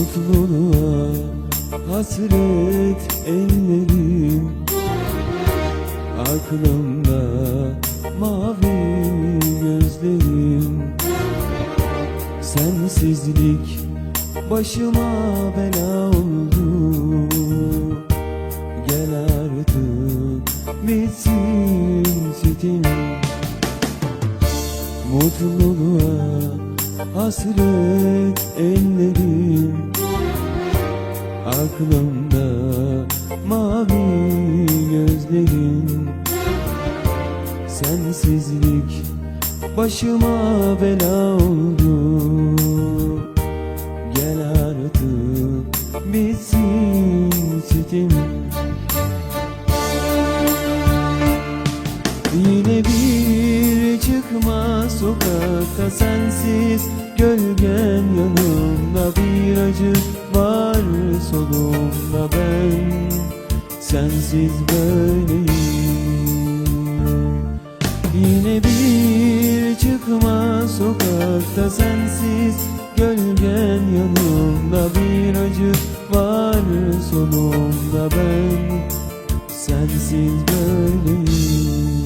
Mutluluğa hasret ellerim. Aklımda mavi gözlerim. Sensizlik başıma bela oldu. Gel artık bitsin sitim Mutluluğa hasret ellerim Aklımda mavi gözlerim Sensizlik başıma bela oldu. Gel artık bitsin sitim Yine bir çıkma sokakta sensiz Gölgen yanımda bir acı var solumda ben Sensiz böyleyim. Yine bir çıkma sokakta sensiz Gölgen yanımda bir acı var solumda ben Sensiz böyleyim